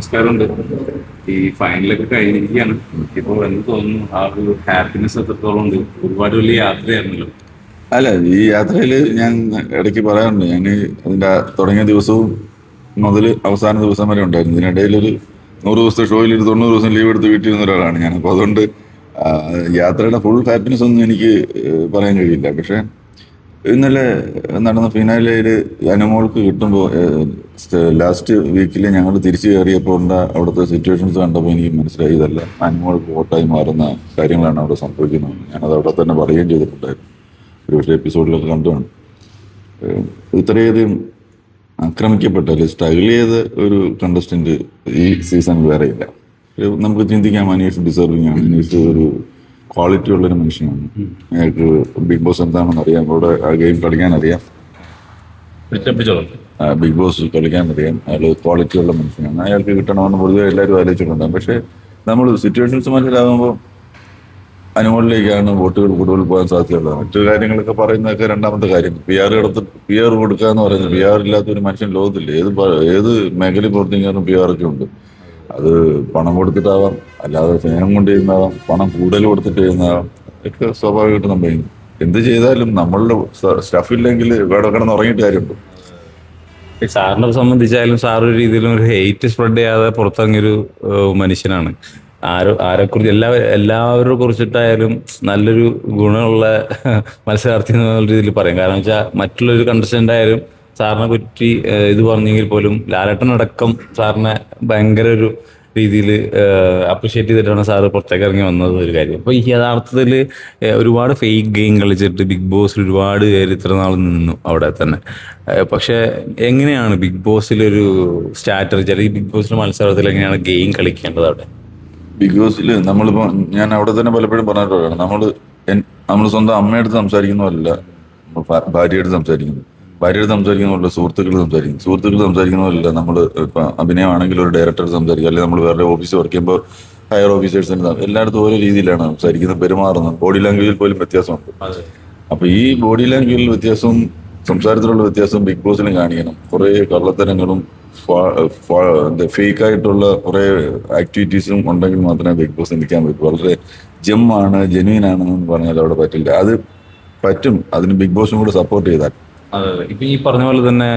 നമസ്കാരമുണ്ട്. ഈ ഫൈനലൊക്കെ കഴിഞ്ഞിരിക്കുകയാണ്. ഇപ്പോൾ എന്ത് തോന്നുന്നു. ആ ഒരു ഹാപ്പിനെസ് എത്രത്തോളം ഉണ്ട്? ഒരുപാട് വലിയ യാത്രയായിരുന്നല്ലോ. അല്ല ഈ യാത്രയിൽ ഞാൻ ഇടയ്ക്ക് പറയാറുണ്ട്. ഞാൻ അതിന്റെ തുടങ്ങിയ ദിവസവും മുതൽ അവസാന ദിവസം വരെ ഉണ്ടായിരുന്നു. ഇതിനിടയിൽ ഒരു നൂറ് ദിവസത്തെ ഷോയിൽ ഒരു തൊണ്ണൂറ് ദിവസം ലീവ് എടുത്ത് വീട്ടിൽ നിന്ന ഒരാളാണ് ഞാൻ അപ്പോൾ അതുകൊണ്ട് യാത്രയുടെ ഫുൾ ഹാപ്പിനെസ് ഒന്നും എനിക്ക് പറയാൻ കഴിയില്ല. പക്ഷേ ഇന്നലെ നടന്ന ഫിനാലയിൽ അനുമോൾക്ക് കിട്ടുമ്പോൾ ലാസ്റ്റ് വീക്കിൽ ഞങ്ങൾ തിരിച്ചു കയറിയപ്പോൾ ഉണ്ട അവിടുത്തെ സിറ്റുവേഷൻസ് കണ്ടപ്പോൾ എനിക്ക് മനസ്സിലായി ഇതല്ല അനുമോൾക്ക് വോട്ടായി മാറുന്ന കാര്യങ്ങളാണ് അവിടെ സംഭവിക്കുന്നത്. ഞാനത് അവിടെ തന്നെ പറയുകയും ചെയ്തിട്ടുണ്ടായിരുന്നു. ഒരു പക്ഷേ എപ്പിസോഡിലൊക്കെ കണ്ടുമാണ് ഏഹ് ഇത്രയധികം ആക്രമിക്കപ്പെട്ട അല്ലെങ്കിൽ സ്ട്രഗിൾ ചെയ്ത ഒരു കണ്ടസ്റ്റന്റ് ഈ സീസൺ വേറെ ഇല്ല നമുക്ക് ചിന്തിക്കാം അനീഷ് ഡിസർവിങ് ആണ്. അനീഷ് ഒരു ക്വാളിറ്റി ഉള്ളൊരു മനുഷ്യനാണ്. അയാൾക്ക് ബിഗ് ബോസ് എന്താണെന്ന് അറിയാം. അവിടെ ആ ഗെയിം കളിക്കാൻ അറിയാം. ബിഗ് ബോസ് കളിക്കാൻ അറിയാം. അയാൾ ക്വാളിറ്റി ഉള്ള മനുഷ്യനാണ്. അയാൾക്ക് കിട്ടണമെന്ന് പൊതുവെ എല്ലാവരും ആലോചിച്ചിട്ടുണ്ടാകും. പക്ഷെ നമ്മൾ സിറ്റുവേഷൻസ് മനസ്സിലാകുമ്പോൾ അനുമോളിലേക്കാണ് വോട്ടുകൾ കൂടുതൽ പോകാൻ സാധ്യതയുള്ളത്. മറ്റു കാര്യങ്ങളൊക്കെ പറയുന്നതൊക്കെ രണ്ടാമത്തെ കാര്യം. പി ആർ എടുത്ത് പി ആർ കൊടുക്കുക എന്ന് പറയുന്നത് പി ആർ ഇല്ലാത്ത ഒരു മനുഷ്യൻ ലോകത്തില്ല. ഏത് ഏത് മേഖലയിൽ പ്രവർത്തിക്കാനും പി ആർ ഒക്കെ ഉണ്ട്. അത് പണം കൊടുത്തിട്ടാവാം. അല്ലാതെ സ്നേഹം കൊണ്ട് ചെയ്യുന്നതാവാം പണം കൂടുതൽ കൊടുത്തിട്ട് ചെയ്യുന്നതാവാം ഒക്കെ സ്വാഭാവികമായിട്ട് നമ്മൾ ചെയ്യുന്നു എന്ത് ചെയ്താലും നമ്മളുടെ സ്റ്റഫ് ഇല്ലെങ്കിൽ ഇവിടെ കിടന്ന് ഉറങ്ങിയിട്ട് കാര്യമുണ്ട്. സാറിനെ സംബന്ധിച്ചായാലും സാർ ഒരു രീതിയിലും ഒരു ഹെയ്റ്റ് സ്പ്രെഡ് ചെയ്യാതെ പുറത്തിറങ്ങിയൊരു മനുഷ്യനാണ്. ആരോ ആരെക്കുറിച്ച് എല്ലാ എല്ലാവരെ കുറിച്ചിട്ടായാലും നല്ലൊരു ഗുണമുള്ള മത്സരാർത്ഥി എന്നുള്ള രീതിയിൽ പറയും. കാരണം വെച്ചാൽ മറ്റുള്ളൊരു കണ്ടസ്റ്റന്റ് ആയാലും സാറിനെ പറ്റി ഇത് പറഞ്ഞെങ്കിൽ പോലും ലാലട്ടനടക്കം സാറിനെ ഭയങ്കര ഒരു രീതിയിൽ അപ്രിഷ്യേറ്റ് ചെയ്തിട്ടാണ് സാറ് പുറത്തേക്ക് ഇറങ്ങി വന്നത് ഒരു കാര്യം. അപ്പോൾ ഈ യഥാർത്ഥത്തിൽ ഒരുപാട് ഫേക്ക് ഗെയിം കളിച്ചിട്ട് ബിഗ് ബോസിൽ ഒരുപാട് പേര് ഇത്ര നാൾ നിന്നു അവിടെ തന്നെ. പക്ഷെ എങ്ങനെയാണ് ബിഗ് ബോസിലൊരു സ്ട്രാറ്റജി അല്ലെങ്കിൽ ബിഗ് ബോസിലെ മത്സരത്തിൽ എങ്ങനെയാണ് ഗെയിം കളിക്കേണ്ടത് അവിടെ? ബിഗ് ബോസിൽ നമ്മളിപ്പോ ഞാൻ അവിടെ തന്നെ പലപ്പോഴും പറഞ്ഞിട്ടുള്ളതാണ്. നമ്മൾ നമ്മൾ സ്വന്തം അമ്മയെടുത്ത് സംസാരിക്കുന്നതല്ല ഭാര്യയെടുത്ത് സംസാരിക്കുന്നത്. ഭാര്യയോട് സംസാരിക്കുന്നുള്ള സുഹൃത്തുക്കൾ സംസാരിക്കും. സുഹൃത്തുക്കൾ സംസാരിക്കുന്നതല്ല നമ്മൾ ഇപ്പൊ അഭിനയമാണെങ്കിൽ ഒരു ഡയറക്ടർ സംസാരിക്കുക അല്ലെങ്കിൽ നമ്മൾ വേറെ ഓഫീസിൽ വർക്ക് ചെയ്യുമ്പോൾ ഹയർ ഓഫീസേഴ്സിന് എല്ലായിടത്തും ഓരോ രീതിയിലാണ് സംസാരിക്കുന്നത് പെരുമാറുന്നത്. ബോഡി ലാംഗ്വേജിൽ പോലും വ്യത്യാസമുണ്ട്. അപ്പൊ ഈ ബോഡി ലാംഗ്വേജിൽ വ്യത്യാസവും സംസാരത്തിലുള്ള വ്യത്യാസവും ബിഗ് ബോസിലും കാണിക്കണം. കുറെ കള്ളത്തരങ്ങളും ഫേക്ക് ആയിട്ടുള്ള കുറെ ആക്ടിവിറ്റീസും ഉണ്ടെങ്കിൽ മാത്രമേ ബിഗ് ബോസ് നിൽക്കാൻ പറ്റൂ. വളരെ ജെമ്മാണ് ജെന്യൂൻ ആണെന്ന് പറഞ്ഞാൽ അവിടെ പറ്റില്ല. അത് പറ്റും. അതിന് ബിഗ് ബോസും കൂടെ സപ്പോർട്ട് ചെയ്താൽ. അതെ അതെ. ഇപ്പൊ ഈ പറഞ്ഞ പോലെ തന്നെ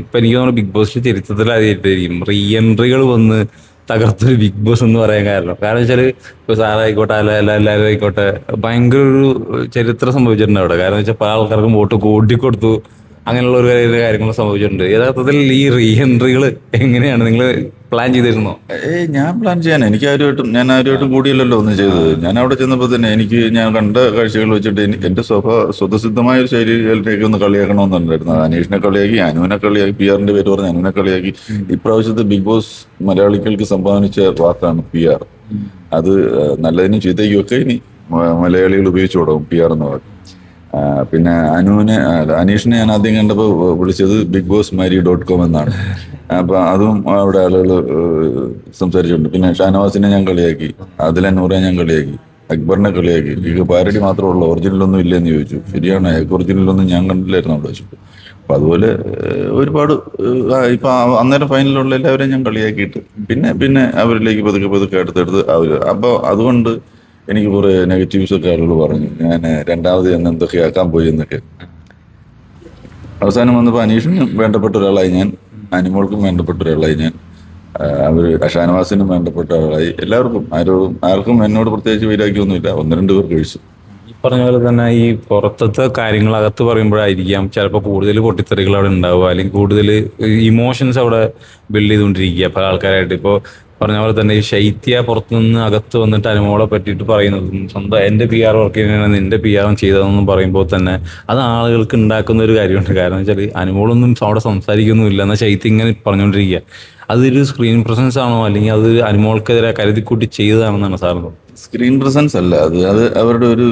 ഇപ്പൊ എനിക്ക് തോന്നുന്നു ബിഗ് ബോസിൽ ചരിത്രത്തിൽ ആദ്യമായിട്ടായിരിക്കും റീ എൻട്രികൾ വന്ന് തകർത്തൊരു ബിഗ് ബോസ് എന്ന് പറയാൻ കാരണം. കാരണം വെച്ചാൽ ഇപ്പൊ സാറായിക്കോട്ടെ അല്ല അല്ല എല്ലാവരും ആയിക്കോട്ടെ ഭയങ്കര ഒരു ചരിത്രം സംഭവിച്ചിട്ടുണ്ട് അവിടെ. കാരണം വെച്ചാൽ പല ആൾക്കാർക്കും വോട്ട് കൂട്ടിക്കൊടുത്തു അങ്ങനെയുള്ള ഒരു കാര്യങ്ങൾ സംഭവിച്ചിട്ടുണ്ട്. യഥാർത്ഥത്തിൽ ഈ റീ എൻട്രികൾ എങ്ങനെയാണ്? നിങ്ങൾ പ്ലാൻ ചെയ്തിരുന്നു? ഏയ് ഞാൻ പ്ലാൻ ചെയ്യാൻ എനിക്ക് ആരുമായിട്ടും ഞാൻ ആരുമായിട്ടും കൂടിയല്ലല്ലോ ഒന്നും ചെയ്തത്. ഞാൻ അവിടെ ചെന്നപ്പോൾ തന്നെ എനിക്ക് ഞാൻ കണ്ട കാഴ്ചകൾ വെച്ചിട്ട് എനിക്ക് എന്റെ സ്വഭ സ്വതസിദ്ധമായ ഒരു ശൈലിയിലേക്ക് ഒന്ന് കളിയാക്കണമെന്നുണ്ടായിരുന്നു. അനീഷിനെ കളിയാക്കി അനുവിനെ കളിയാക്കി പി ആറിന്റെ പേര് പറഞ്ഞ് അനുവിനെ കളിയാക്കി. ഇപ്രാവശ്യത്തെ ബിഗ് ബോസ് മലയാളികൾക്ക് സംഭാവനിച്ച വാക്കാണ് പി ആർ. അത് നല്ലതിനും ചീത്തയ്ക്കും ഒക്കെ ഇനി മലയാളികൾ ഉപയോഗിച്ചു തുടങ്ങും പി ആർ എന്ന വാക്ക്. പിന്നെ അനുവിനെ അനീഷിനെ ഞാൻ ആദ്യം കണ്ടപ്പോൾ വിളിച്ചത് ബിഗ് ബോസ് മാരി ഡോട്ട് കോം എന്നാണ്. അപ്പൊ അതും അവിടെ ആളുകൾ സംസാരിച്ചിട്ടുണ്ട്. പിന്നെ ഷാനവാസിനെ ഞാൻ കളിയാക്കി അതിലെ നൂറെ ഞാൻ കളിയാക്കി അക്ബറിനെ കളിയാക്കി. ഇത് പാരഡി മാത്രമേ ഉള്ളൂ ഒറിജിനലൊന്നും ഇല്ലെന്ന് ചോദിച്ചു. ശരിയാണ് ഒറിജിനലൊന്നും ഞാൻ കണ്ടില്ലായിരുന്നു അവിടെ വെച്ചിട്ട്. അപ്പൊ അതുപോലെ ഒരുപാട് ഇപ്പൊ അന്നേരം ഫൈനലിലുള്ള എല്ലാവരെയും ഞാൻ കളിയാക്കിയിട്ട്. പിന്നെ പിന്നെ അവരിലേക്ക് പതുക്കെ പതുക്കെ അടുത്തെടുത്ത് അവർ അപ്പോൾ അതുകൊണ്ട് എനിക്ക് കുറെ നെഗറ്റീവ്സ് ഒക്കെ ആളുകൾ പറഞ്ഞു. ഞാൻ രണ്ടാമത് എന്ന് എന്തൊക്കെ ആക്കാൻ പോയി എന്നൊക്കെ. അവസാനം വന്നപ്പോൾ അനീഷിനും വേണ്ടപ്പെട്ട ഒരാളായി ഞാൻ. അനിമോൾക്കും വേണ്ടപ്പെട്ട ഒരാളായി ഞാൻ. അവർ ഷാനവാസിനും വേണ്ടപ്പെട്ട ഒരാളായി. എല്ലാവർക്കും ആരോടും ആർക്കും എന്നോട് പ്രത്യേകിച്ച് വൈരാഗ്യമൊന്നുമില്ല. ഒന്ന് രണ്ട് പേർ കഴിച്ചു. ഈ പറഞ്ഞ പോലെ തന്നെ ഈ പുറത്തത്തെ കാര്യങ്ങൾ അകത്ത് പറയുമ്പോഴായിരിക്കാം ചിലപ്പോൾ കൂടുതൽ പൊട്ടിത്തെറികൾ അവിടെ ഉണ്ടാവുക അല്ലെങ്കിൽ കൂടുതൽ ഇമോഷൻസ് അവിടെ ബിൽഡ് ചെയ്തുകൊണ്ടിരിക്കുക. പല ആൾക്കാരായിട്ട് ഇപ്പോൾ പറഞ്ഞ പോലെ തന്നെ ഈ ശൈത്യ പുറത്തുനിന്ന് അകത്ത് വന്നിട്ട് അനുമോളെ പറ്റിയിട്ട് പറയുന്നതും സ്വന്തം എന്റെ പി ആർ വർക്ക് ചെയ്യുന്നതാണ് എന്റെ പി ആറും ചെയ്തതെന്നും പറയുമ്പോൾ തന്നെ അത് ആളുകൾക്ക് ഉണ്ടാക്കുന്ന ഒരു കാര്യമുണ്ട്. കാരണം വെച്ചാൽ അനുമോളൊന്നും അവിടെ സംസാരിക്കുന്നുമില്ല. എന്നാൽ ശൈത്യം ഇങ്ങനെ പറഞ്ഞുകൊണ്ടിരിക്കുക അതൊരു സ്ക്രീൻ പ്രസൻസ് ആണോ? അല്ലെങ്കിൽ അത് അനുമോൾക്കെതിരെ കരുതിക്കൂട്ടി ചെയ്തതാണെന്നാണ് സാറിന് സ്ക്രീൻ പ്രസൻസ് അല്ല. അത് അത് അവരുടെ ഒരു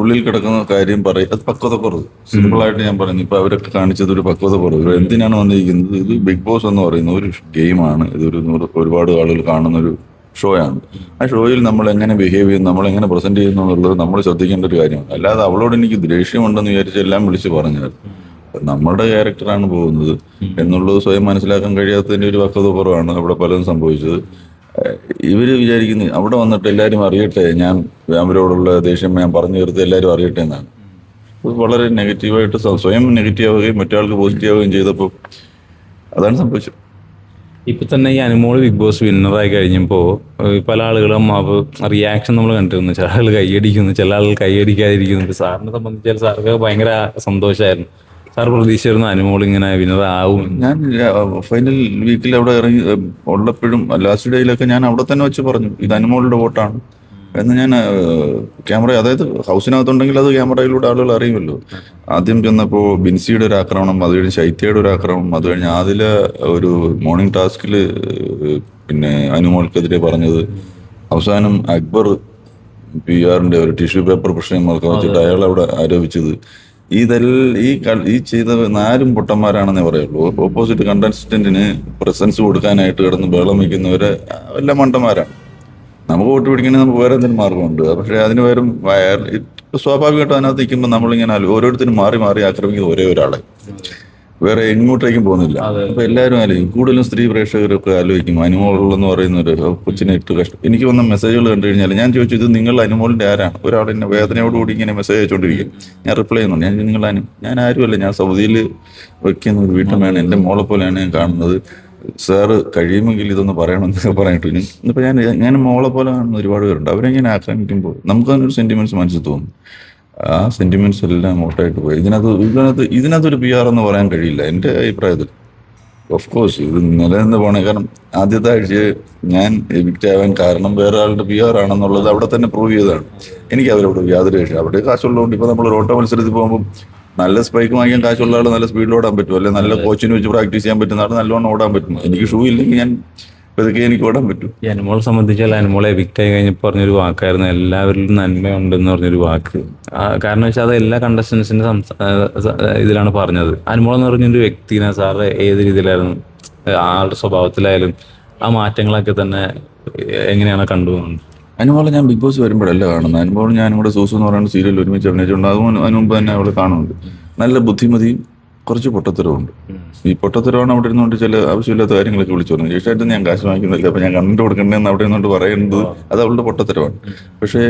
ഉള്ളിൽ കിടക്കുന്ന കാര്യം പറയും അത് പക്വത കുറവ് സിമ്പിൾ ആയിട്ട് ഞാൻ പറഞ്ഞു. ഇപ്പൊ അവരൊക്കെ കാണിച്ചത് ഒരു പക്വത കുറവ് എന്തിനാണ് വന്നിരിക്കുന്നത്? ഇത് ബിഗ് ബോസ് എന്ന് പറയുന്ന ഒരു ഗെയിമാണ് ഇതൊരു നൂറ് ഒരുപാട് ആളുകൾ കാണുന്ന ഒരു ഷോ ആണ്. ആ ഷോയിൽ നമ്മൾ എങ്ങനെ ബിഹേവ് ചെയ്യുന്നു? നമ്മൾ എങ്ങനെ പ്രസന്റ് ചെയ്യുന്നു എന്നുള്ളത് നമ്മൾ ശ്രദ്ധിക്കേണ്ട ഒരു കാര്യമാണ്. അല്ലാതെ അവളോട് എനിക്ക് ദേഷ്യമുണ്ടെന്ന് വിചാരിച്ച് എല്ലാം വിളിച്ച് പറഞ്ഞാൽ നമ്മുടെ ക്യാരക്ടറാണ് പോകുന്നത്. എന്നുള്ളത് സ്വയം മനസ്സിലാക്കാൻ കഴിയാത്തതിന്റെ ഒരു പക്വത കുറവാണ് അവിടെ പലതും സംഭവിച്ചത്. ഏഹ് വിചാരിക്കുന്നു അവിടെ വന്നിട്ട് എല്ലാവരും അറിയട്ടെ ഞാൻ അവരോടുള്ള ദേഷ്യം ഞാൻ പറഞ്ഞു തീർത്ത് എല്ലാവരും അറിയട്ടെ എന്നാണ്. വളരെ നെഗറ്റീവായിട്ട് സ്വ- സ്വയം നെഗറ്റീവ് ആവുകയും മറ്റൊരാൾക്ക് പോസിറ്റീവ് ആവുകയും ചെയ്തപ്പോൾ അതാണ് സംഭവിച്ചത്. ഇപ്പൊ തന്നെ ഈ അനുമോൾ ബിഗ് ബോസ് വിന്നറായി കഴിഞ്ഞപ്പോൾ പല ആളുകളും റിയാക്ഷൻ നമ്മൾ കണ്ടിരുന്നു. ചില ആളുകൾ കൈയടിക്കുന്നു ചില ആളുകൾ കൈയടിക്കാതിരിക്കുന്നു. സാറിനെ സംബന്ധിച്ചാൽ സാർക്ക് ഭയങ്കര സന്തോഷമായിരുന്നു സാർ പ്രതീക്ഷിച്ചിരുന്ന അനുമോൾ ഇങ്ങനെ വിന്നർ ആവും. ഞാൻ ഫൈനൽ വീക്കിൽ അവിടെ ഇറങ്ങി ഉള്ളപ്പോഴും ലാസ്റ്റ് ഡേയിലൊക്കെ ഞാൻ അവിടെ തന്നെ വെച്ച് പറഞ്ഞു ഇത് അനുമോളുടെ വോട്ടാണ് എന്ന് ഞാൻ ക്യാമറ അതായത് ഹൗസിനകത്തുണ്ടെങ്കിൽ അത് ക്യാമറയിലൂടെ ആളുകൾ അറിയുമല്ലോ. ആദ്യം ചെന്നപ്പോൾ ബിൻസിയുടെ ഒരു ആക്രമണം അത് കഴിഞ്ഞ് ശൈത്യയുടെ ഒരു ആക്രമണം അത് കഴിഞ്ഞ് ആദില ഒരു മോർണിംഗ് ടാസ്കിൽ പിന്നെ അനുമോൾക്കെതിരെ പറഞ്ഞത്. അവസാനം അക്ബർ പി ആറിന്റെ ഒരു ടിഷ്യൂ പേപ്പർ പ്രശ്നം വെച്ചിട്ട് അയാൾ അവിടെ ആരോപിച്ചത്. ഇതെല്ലാം ഈ ഈ ചെയ്ത നാലും പൊട്ടന്മാരാണെന്നേ പറയുള്ളൂ. ഓപ്പോസിറ്റ് കണ്ടസ്റ്റന്റിന് പ്രസൻസ് കൊടുക്കാനായിട്ട് കിടന്ന് ബഹളം വയ്ക്കുന്നവര് എല്ലാം മണ്ടന്മാരാണ്. നമുക്ക് വോട്ട് പിടിക്കണമെങ്കിൽ നമുക്ക് വേറെ എന്തെങ്കിലും മാർഗമുണ്ട്. പക്ഷേ അതിന് പകരം സ്വാഭാവികമായിട്ടും അതിനകത്ത് നിൽക്കുമ്പോൾ നമ്മളിങ്ങനെ ഓരോരുത്തരും മാറി മാറി ആക്രമിക്കുന്ന ഒരേ ഒരാളെ. വേറെ എങ്ങോട്ടേക്കും പോകുന്നില്ല. അപ്പൊ എല്ലാവരും ആലോചിക്കും. കൂടുതലും സ്ത്രീ പ്രേക്ഷകരൊക്കെ ആലോചിക്കും. അനുമോൾ എന്ന് പറയുന്ന ഒരു കൊച്ചിനെ ഇട്ട് കഷ്ടം എനിക്ക് വന്ന മെസ്സേജുകൾ കണ്ടു കഴിഞ്ഞാൽ ഞാൻ ചോദിച്ചു ഇത് നിങ്ങൾ അനുമോളിന്റെ ആരാണ്? ഒരാൾ എന്നെ വേദനയോടുകൂടി ഇങ്ങനെ മെസ്സേജ് അയച്ചുകൊണ്ടിരിക്കും ഞാൻ റിപ്ലൈ ചെയ്യുന്നുണ്ട്. ഞാൻ നിങ്ങൾ അനു ഞാൻ ആരുമല്ല. ഞാൻ സൗദിയിൽ വയ്ക്കുന്ന ഒരു വീട്ടമ്മയാണ്. എന്റെ മോളെ പോലെയാണ് ഞാൻ കാണുന്നത്. സാറ് കഴിയുമെങ്കിൽ ഇതൊന്ന് പറയണമെന്നൊക്കെ പറഞ്ഞിട്ട് ഇപ്പൊ ഞാൻ ഞാൻ മോളെ പോലെ കാണുന്ന ഒരുപാട് പേരുണ്ട്. അവരെങ്ങനെ ആക്രമിക്കുമ്പോൾ നമുക്ക് അതിനൊരു സെന്റിമെന്റ്സ് മനസ്സിൽ തോന്നും. ആ സെന്റിമെന്റ്സ് എല്ലാം ഔട്ടായിട്ട് പോയി. ഇതിനകത്ത് ഇതിനകത്ത് ഇതിനകത്തൊരു പി ആർ എന്ന് പറയാൻ കഴിയില്ല. എന്റെ അഭിപ്രായത്തിൽ. ഓഫ് കോഴ്സ് ഇത് നിലനിന്ന് പോണേ. കാരണം ആദ്യത്തെ ആഴ്ച ഞാൻ എവിക്റ്റ് ആവാൻ കാരണം വേറെ ആളുടെ പി ആർ ആണെന്നുള്ളത് അവിടെ തന്നെ പ്രൂവ് ചെയ്തതാണ്. എനിക്ക് അവരോട് യാതൊരു വിഷയം അവിടെ കാശുള്ളതുകൊണ്ട് ഇപ്പൊ നമ്മൾ ഓട്ടോ മത്സരത്തിൽ പോകുമ്പോൾ നല്ല സ്പൈക്ക് വാങ്ങിക്കാൻ കാശുള്ള ആൾ നല്ല സ്പീഡിൽ ഓടാൻ പറ്റും. അല്ലെങ്കിൽ നല്ല കോച്ചിന് വെച്ച് പ്രാക്ടീസ് ചെയ്യാൻ പറ്റുന്ന ആൾ നല്ലോണം ഓടാൻ പറ്റും. എനിക്ക് ഷൂ ഇല്ലെങ്കിൽ ഞാൻ ഇതൊക്കെ എനിക്ക് ഓടാൻ പറ്റും. ഈ അനുമോളെ സംബന്ധിച്ചാൽ അനുമോളെ എവിക്റ്റ് ആയി കഴിഞ്ഞപ്പോൾ പറഞ്ഞൊരു വാക്കായിരുന്നു എല്ലാവരിലും നന്മയുണ്ടെന്ന് പറഞ്ഞൊരു വാക്ക്. ആ, കാരണം വെച്ചാൽ അത് എല്ലാ കണ്ടസ്റ്റൻസിന്റെ സംസ- ആ, സ- ഇതിലാണ് പറഞ്ഞത്. അനുമോൾ എന്ന് പറഞ്ഞൊരു വ്യക്തിനെ സാറ് ഏത് രീതിയിലായിരുന്നു ആളുടെ സ്വഭാവത്തിലായാലും ആ മാറ്റങ്ങളൊക്കെ തന്നെ എങ്ങനെയാണ് കണ്ടുപോകുന്നത് അനുമോളെ ഞാൻ ബിഗ് ബോസ് വരുമ്പോഴല്ല കാണുന്നത്? അനുഭവം ഞാനും കൂടെ സൂസു എന്ന് പറയുന്ന സീരിയൽ ഒരുമിച്ച് അഭിനയിച്ചുകൊണ്ട് അതും അതിനുമുമ്പ് തന്നെ അവളെ കാണുന്നുണ്ട്. നല്ല ബുദ്ധിമതിയും കുറച്ച് പൊട്ടത്തരവുണ്ട്. ഈ പൊട്ടത്തരവാണ് അവിടെ ഇരുന്നുകൊണ്ട് ചില ആവശ്യമില്ലാത്ത കാര്യങ്ങളൊക്കെ വിളിച്ചു പറഞ്ഞു ചേട്ടായിട്ട് ഞാൻ കാശ് വാങ്ങിക്കുന്നില്ല അപ്പൊ ഞാൻ കണ്ടു കൊടുക്കണ്ടെന്ന് അവിടെ ഇരുന്നുകൊണ്ട് പറയുന്നത് അത് അവളുടെ പൊട്ടത്തരവാണ്. പക്ഷേ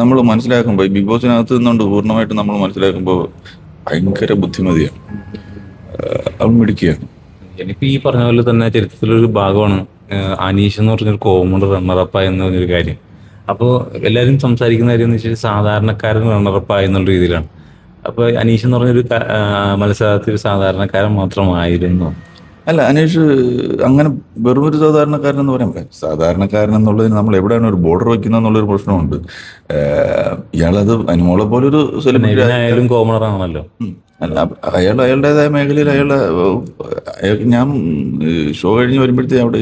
നമ്മൾ മനസ്സിലാക്കുമ്പോൾ ബിഗ് ബോസിനകത്ത് നിന്നുകൊണ്ട് പൂർണമായിട്ട് നമ്മൾ മനസ്സിലാക്കുമ്പോൾ ഭയങ്കര ബുദ്ധിമതിയാണ്. അവൻ അവൾ മിടിക്കുകയാണ് എനിക്ക് ഈ പറഞ്ഞ പോലെ തന്നെ ചരിത്രത്തിലൊരു ഭാഗമാണ് അനീഷ് എന്ന് പറഞ്ഞൊരു കോമൺ റണ്ണറപ്പ് എന്ന് പറഞ്ഞൊരു കാര്യം. അപ്പോൾ എല്ലാവരും സംസാരിക്കുന്ന കാര്യം എന്ന് വെച്ചാൽ സാധാരണക്കാരൻ റണ്ണറപ്പ് എന്നുള്ള രീതിയിലാണ്. അപ്പോൾ അനീഷ് എന്ന് പറഞ്ഞൊരു മത്സരത്തിൽ സാധാരണക്കാരൻ മാത്രമായിരുന്നു. അല്ല അനീഷ് അങ്ങനെ വെറും ഒരു സാധാരണക്കാരൻ എന്ന് പറയാൻ പറ്റില്ല. സാധാരണക്കാരൻ എന്നുള്ളതിന് നമ്മൾ എവിടെയാണ് ഒരു ബോർഡർ വെക്കുന്നത് എന്നുള്ളൊരു പ്രശ്നമുണ്ട്. ഇയാളത് അനുമോളെ പോലെ ഒരു സെലിബ്രിറ്റി ആയാലും കോമണർ ആണല്ലോ. അല്ല അപ്പ- അയാൾ അയാളുടേതായ മേഖലയിൽ അയാളുടെ ഞാൻ ഷോ കഴിഞ്ഞ് വരുമ്പോഴത്തേ അവിടെ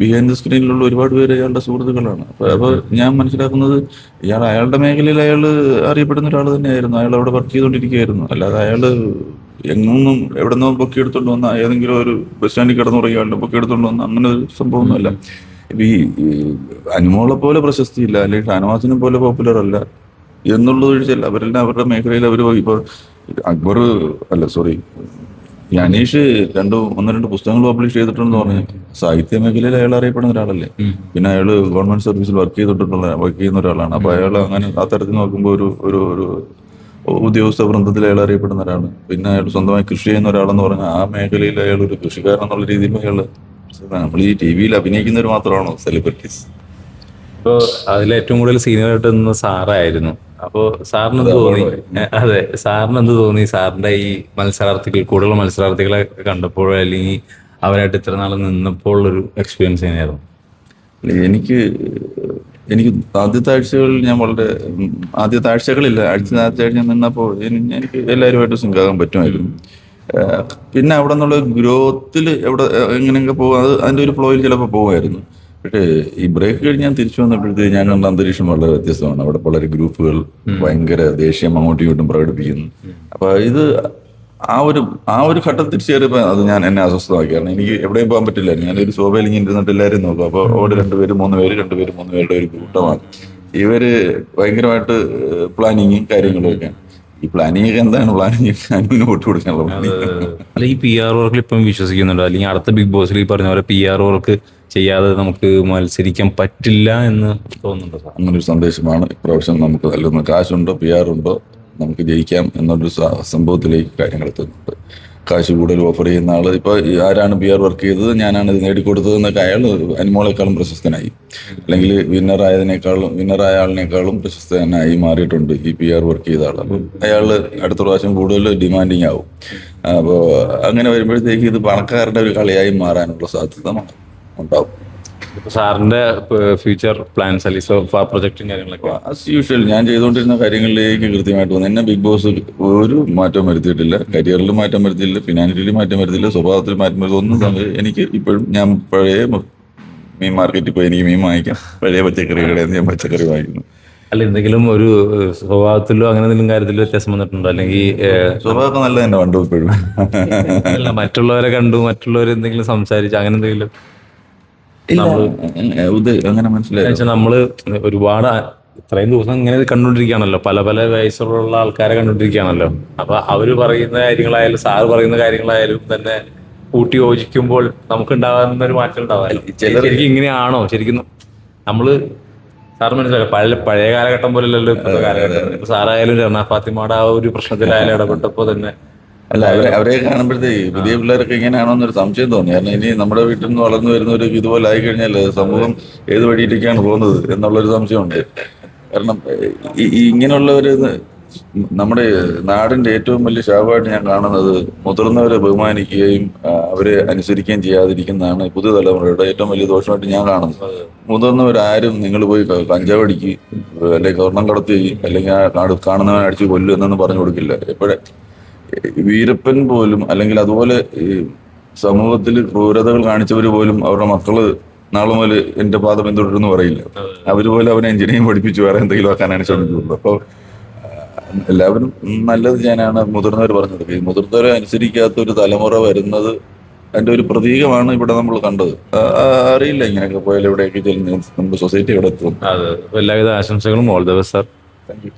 ബിഹൈൻഡ് ദ സ്ക്രീനിലുള്ള ഒരുപാട് പേര് അയാളുടെ സുഹൃത്തുക്കളാണ്. അപ്പൊ അപ്പോൾ ഞാൻ മനസ്സിലാക്കുന്നത് ഇയാൾ അയാളുടെ മേഖലയിൽ അയാൾ അറിയപ്പെടുന്ന ഒരാൾ തന്നെയായിരുന്നു. അയാൾ അവിടെ വർക്ക് ചെയ്തുകൊണ്ടിരിക്കുകയായിരുന്നു. അല്ലാതെ അയാൾ എങ്ങൊന്നും എവിടെ നിന്നോ പൊക്കിയെടുത്തോണ്ട് വന്ന ഏതെങ്കിലും ഒരു ബസ് സ്റ്റാൻഡിൽ കിടന്നുറങ്ങിയാണ്ട് പൊക്കിയെടുത്തോണ്ട് വന്ന അങ്ങനെ ഒരു സംഭവമൊന്നുമല്ല. ഇപ്പൊ ഈ അനുമോളെ പോലെ പ്രശസ്തിയില്ല അല്ലെങ്കിൽ ഷാനവാസിനെ പോലെ പോപ്പുലർ അല്ല എന്നുള്ളത് ഒഴിച്ചല്ല അവരെല്ലാം അവരുടെ മേഖലയിൽ അവർ ഇപ്പൊ അക്ബർ അല്ല സോറി ഈ അനീഷ് രണ്ട് ഒന്ന് രണ്ട് പുസ്തകങ്ങൾ പബ്ലിഷ് ചെയ്തിട്ടുണ്ടെന്ന് പറഞ്ഞു. സാഹിത്യ മേഖലയിൽ അയാൾ അറിയപ്പെടുന്ന ഒരാളല്ലേ. പിന്നെ അയാൾ ഗവൺമെന്റ് സർവീസിൽ വർക്ക് ചെയ്തിട്ടുള്ള വർക്ക് ചെയ്യുന്ന ഒരാളാണ്. അപ്പൊ അയാൾ അങ്ങനെ ആ തരത്തിൽ നോക്കുമ്പോൾ ഒരു ഒരു ഒരു ഉദ്യോഗസ്ഥ വൃന്ദത്തിൽ അയാൾ അറിയപ്പെടുന്ന ഒരാളാണ് പിന്നെ അയാൾ സ്വന്തമായി കൃഷി ചെയ്യുന്ന ഒരാളെന്ന് പറഞ്ഞാൽ ആ മേഖലയിൽ അയാൾ ഒരു കൃഷിക്കാരൻ എന്നുള്ള രീതിയിൽ അയാൾ നമ്മൾ ഈ ടി വിയിൽ അഭിനയിക്കുന്നവർ മാത്രമാണോ? സെലിബ്രിറ്റീസ് അപ്പോൾ അതിൽ ഏറ്റവും കൂടുതൽ സീനിയർ ആയിട്ട് നിന്ന സാറായിരുന്നു. അപ്പോൾ സാറിന് എന്ത് തോന്നി? അതെ. സാറിന് എന്ത് തോന്നി? സാറിന്റെ ഈ മത്സരാർത്ഥികൾ കൂടുതൽ മത്സരാർത്ഥികളെ കണ്ടപ്പോഴോ അല്ലെങ്കിൽ അവരായിട്ട് ഇത്ര നാൾ നിന്നപ്പോൾ ഒരു എക്സ്പീരിയൻസ് തന്നെയായിരുന്നു എനിക്ക് എനിക്ക് ആദ്യത്തെ ആഴ്ചകളിൽ ഞാൻ വളരെ ആദ്യത്തെ ആഴ്ചകളില്ല. ആഴ്ച ആദ്യത്തെ ആഴ്ച നിന്നപ്പോൾ എനിക്ക് എല്ലാവരുമായിട്ട് സിങ്കാകാൻ പറ്റുമായിരുന്നു. പിന്നെ അവിടെ നിന്നുള്ള ഗ്രോത്തിൽ എവിടെ എങ്ങനെയൊക്കെ പോകും. അത് അതിന്റെ ഒരു ഫ്ലോയിൽ ചിലപ്പോൾ പോകുമായിരുന്നു. പക്ഷേ ഈ ബ്രേക്ക് കഴിഞ്ഞ് ഞാൻ തിരിച്ചു വന്നപ്പോഴത്തേക്ക് ഞാൻ കണ്ട അന്തരീക്ഷം വളരെ വ്യത്യസ്തമാണ്. അവിടെ വളരെ ഗ്രൂപ്പുകൾ ഭയങ്കര ദേഷ്യം അങ്ങോട്ടും ഇങ്ങോട്ടും പ്രകടിപ്പിക്കുന്നു. അപ്പൊ ഇത് ആ ഒരു ആ ഒരു ഘട്ടത്തിൽ തിരിച്ചേറിയപ്പോൾ അത് ഞാൻ എന്നെ അസ്വസ്ഥമാക്കി. കാരണം എനിക്ക് എവിടെയും പോകാൻ പറ്റില്ല. ഞാനൊരു സോഫയിൽ ഇങ്ങനെ ഇരുന്നിട്ട് എല്ലാവരും നോക്കും. അപ്പോൾ അവിടെ രണ്ടുപേര് മൂന്ന് പേര് രണ്ടുപേര് മൂന്ന് പേരുടെ ഒരു കൂട്ടമാണ്. ഇവർ ഭയങ്കരമായിട്ട് പ്ലാനിങ്ങും കാര്യങ്ങളും ഒക്കെ. ഈ പ്ലാനിങ് ഒക്കെ എന്താണ്? പ്ലാനിങ് അനുവിന് വോട്ട് കൊടുക്കാനുള്ള അല്ല ഈ പി ആർ വർക്കിൽ ഇപ്പം വിശ്വസിക്കുന്നുണ്ടോ? അല്ലെങ്കിൽ അടുത്ത ബിഗ് ബോസിൽ ഈ പറഞ്ഞ പോലെ പി ആർ വർക്ക് ചെയ്യാതെ നമുക്ക് മത്സരിക്കാൻ പറ്റില്ല എന്ന് തോന്നുന്നുണ്ട് സാർ. അങ്ങനെ ഒരു സന്ദേശമാണ്. ഇപ്രാവശ്യം നമുക്ക് നൽകുന്നത് കാശുണ്ടോ പി ആർ ഉണ്ടോ നമുക്ക് ജയിക്കാം എന്നൊരു സംഭവത്തിലേക്ക് കാര്യങ്ങൾ എത്തുന്നുണ്ട്. കാശ് കൂടുതൽ ഓഫർ ചെയ്യുന്ന ആൾ ഇപ്പൊ ആരാണ് പി ആർ വർക്ക് ചെയ്തത് ഞാനാണ് ഇത് നേടിക്കൊടുത്തത് എന്നൊക്കെ അയാൾ അനിമോളെക്കാളും പ്രശസ്തനായി. അല്ലെങ്കിൽ വിന്നർ ആയ ആളിനേക്കാളും പ്രശസ്തനായി മാറിയിട്ടുണ്ട് ഈ പി ആർ വർക്ക് ചെയ്ത ആൾ അപ്പം അയാൾ അടുത്ത പ്രാവശ്യം കൂടുതൽ ഡിമാൻഡിങ് ആവും. അപ്പോൾ അങ്ങനെ വരുമ്പോഴത്തേക്ക് ഇത് പണക്കാരുടെ ഒരു കളിയായി മാറാനുള്ള സാധ്യത ഉണ്ടാവും. സാറിന്റെ ഫ്യൂച്ചർ പ്ലാൻസ് അല്ലെങ്കിൽ പ്രൊജക്ടും കാര്യങ്ങളൊക്കെ? ആസ് യൂഷ്വൽ ഞാൻ ചെയ്തുകൊണ്ടിരുന്ന കാര്യങ്ങളിലേക്ക് കൃത്യമായിട്ട് വന്നു. എന്നെ ബിഗ് ബോസ് ഒരു മാറ്റം വരുത്തിയിട്ടില്ല. കരിയറിൽ മാറ്റം വരുത്തിയില്ല. ഫിനാൻഷ്യലി മാറ്റം വരുത്തിയില്ല. സ്വഭാവത്തിൽ മാറ്റം വരുത്തി ഒന്നും എനിക്ക് ഇപ്പോഴും ഞാൻ പഴയ മീൻ മാർക്കറ്റിൽ പോയി എനിക്ക് മീൻ വാങ്ങിക്കാം. പഴയ പച്ചക്കറി കടയിൽ ഞാൻ പച്ചക്കറി വാങ്ങിക്കുന്നു. അല്ല എന്തെങ്കിലും ഒരു സ്വഭാവത്തിലോ അങ്ങനെ എന്തെങ്കിലും കാര്യത്തിലോ വ്യത്യാസം വന്നിട്ടുണ്ടോ? അല്ലെങ്കിൽ സ്വഭാവം സ്വഭാവമൊക്കെ നല്ല തന്നെ പണ്ടും ഇപ്പോഴും. അല്ല മറ്റുള്ളവരെ കണ്ടു മറ്റുള്ളവരെന്തെങ്കിലും സംസാരിച്ചു സംസാരിച്ച് അങ്ങനെ എന്തെങ്കിലും ഇത് അങ്ങനെ മനസ്സിലായി? നമ്മൾ ഒരുപാട് ഇത്രയും ദിവസം ഇങ്ങനെ കണ്ടുകൊണ്ടിരിക്കുകയാണല്ലോ. പല പല വയസ്സുള്ള ആൾക്കാരെ കണ്ടുകൊണ്ടിരിക്കുകയാണല്ലോ. അപ്പൊ അവർ പറയുന്ന കാര്യങ്ങളായാലും സാറ് പറയുന്ന കാര്യങ്ങളായാലും തന്നെ കൂട്ടി യോജിക്കുമ്പോൾ നമുക്ക് ഉണ്ടാകുന്ന ഒരു മാറ്റം ഉണ്ടാവാറില്ല ശരിക്കും ഇങ്ങനെയാണോ? ശരിക്കും നമ്മൾ സാർ മനസ്സിലായോ? പഴയ പഴയ കാലഘട്ടം പോലെയല്ലല്ലോ ഇപ്പോഴത്തെ കാലഘട്ടം. ഇപ്പൊ സാറായാലും രണ ഫാത്തിമയുടെ ആ ഒരു പ്രശ്നത്തിലായാലും ഇടപെട്ടപ്പോ തന്നെ അല്ല അവരെ അവരെ കാണുമ്പോഴത്തേക്ക് പുതിയ പിള്ളേരൊക്കെ ഇങ്ങനെയാണോ എന്നൊരു സംശയം തോന്നി. കാരണം ഇനി നമ്മുടെ വീട്ടിൽ നിന്ന് വളർന്നു വരുന്ന ഒരു ഇതുപോലെ ആയി കഴിഞ്ഞാൽ സമൂഹം ഏത് വഴിയിലേക്കാണ് പോകുന്നത് എന്നുള്ളൊരു സംശയമുണ്ട്. കാരണം ഈ- ഈ ഇങ്ങനെയുള്ളവര് നമ്മുടെ നാടിന്റെ ഏറ്റവും വലിയ ശാപമായിട്ട് ഞാൻ കാണുന്നത് മുതിർന്നവരെ ബഹുമാനിക്കുകയും അവരെ അനുസരിക്കുകയും ചെയ്യാതിരിക്കുന്നതാണ് പുതിയ തലമുറയുടെ ഏറ്റവും വലിയ ദോഷമായിട്ട് ഞാൻ കാണുന്നത്. മുതിർന്നവരാരും നിങ്ങൾ പോയി കഞ്ചാവടിക്ക് അല്ലെങ്കിൽ സ്വർണം കടത്തി അല്ലെങ്കിൽ കാണുന്നവനെ അടിച്ച് കൊല്ലു എന്നൊന്നും പറഞ്ഞു കൊടുക്കില്ല. എപ്പോഴേ വീരപ്പൻ പോലും അല്ലെങ്കിൽ അതുപോലെ സമൂഹത്തിൽ ക്രൂരതകൾ കാണിച്ചവർ പോലും അവരുടെ മക്കൾ നാളെ മുതൽ എന്റെ പാത പിന്തുടരുന്നു പറയില്ല. അവർ പോലും അവനെ എഞ്ചിനീയറിംഗ് പഠിപ്പിച്ചു വേറെ എന്തെങ്കിലും ആക്കാനാണ് ശ്രമിക്കുന്നത്. അപ്പോൾ എല്ലാവരും നല്ലത് ഞാനാണ് മുതിർന്നവർ പറഞ്ഞത്. മുതിർന്നവരെ അനുസരിക്കാത്ത ഒരു തലമുറ വരുന്നത് അതിന്റെ ഒരു പ്രതീകമാണ് ഇവിടെ നമ്മൾ കണ്ടത്. അറിയില്ല ഇങ്ങനെയൊക്കെ പോയാൽ എവിടെയൊക്കെ ചെല്ലുന്ന സൊസൈറ്റി എവിടെ എത്തും. എല്ലാവിധ ആശംസകളും all the best sir. Thank you